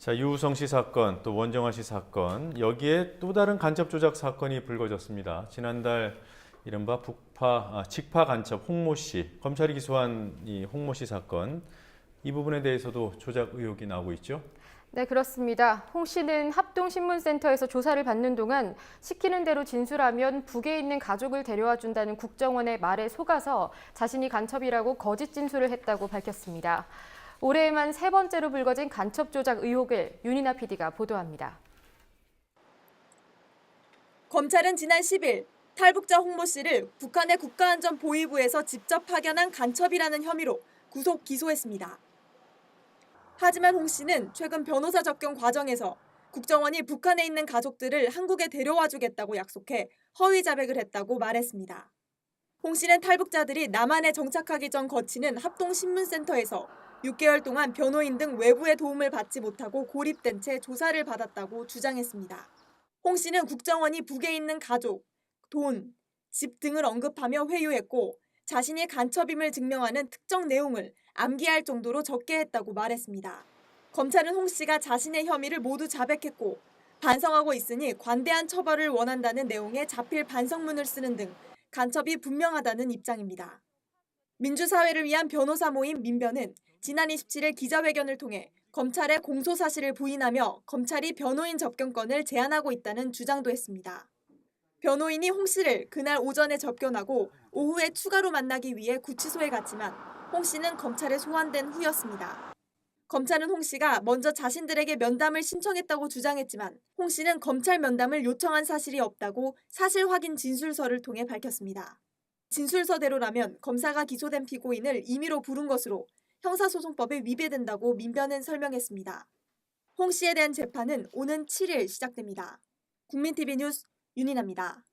자, 유우성 씨 사건, 또 원정아 씨 사건, 여기에 또 다른 간첩 조작 사건이 불거졌습니다. 지난달 이른바 북파, 아, 직파 간첩 홍모 씨, 검찰이 기소한 이 홍모 씨 사건, 이 부분에 대해서도 조작 의혹이 나오고 있죠. 네, 그렇습니다. 홍 씨는 합동신문센터에서 조사를 받는 동안 시키는 대로 진술하면 북에 있는 가족을 데려와 준다는 국정원의 말에 속아서 자신이 간첩이라고 거짓 진술을 했다고 밝혔습니다. 올해에만 세 번째로 불거진 간첩 조작 의혹을 윤이나 PD가 보도합니다. 검찰은 지난 10일 탈북자 홍모 씨를 북한의 국가안전보위부에서 직접 파견한 간첩이라는 혐의로 구속 기소했습니다. 하지만 홍 씨는 최근 변호사 접견 과정에서 국정원이 북한에 있는 가족들을 한국에 데려와 주겠다고 약속해 허위 자백을 했다고 말했습니다. 홍 씨는 탈북자들이 남한에 정착하기 전 거치는 합동신문센터에서 6개월 동안 변호인 등 외부의 도움을 받지 못하고 고립된 채 조사를 받았다고 주장했습니다. 홍 씨는 국정원이 북에 있는 가족, 돈, 집 등을 언급하며 회유했고 자신이 간첩임을 증명하는 특정 내용을 암기할 정도로 적게 했다고 말했습니다. 검찰은 홍 씨가 자신의 혐의를 모두 자백했고 반성하고 있으니 관대한 처벌을 원한다는 내용의 자필 반성문을 쓰는 등 간첩이 분명하다는 입장입니다. 민주사회를 위한 변호사 모임 민변은 지난 27일 기자회견을 통해 검찰의 공소 사실을 부인하며 검찰이 변호인 접견권을 제한하고 있다는 주장도 했습니다. 변호인이 홍 씨를 그날 오전에 접견하고 오후에 추가로 만나기 위해 구치소에 갔지만 홍 씨는 검찰에 소환된 후였습니다. 검찰은 홍 씨가 먼저 자신들에게 면담을 신청했다고 주장했지만 홍 씨는 검찰 면담을 요청한 사실이 없다고 사실 확인 진술서를 통해 밝혔습니다. 진술서대로라면 검사가 기소된 피고인을 임의로 부른 것으로 형사소송법에 위배된다고 민변은 설명했습니다. 홍 씨에 대한 재판은 오는 7일 시작됩니다. 국민TV 뉴스 윤인아입니다.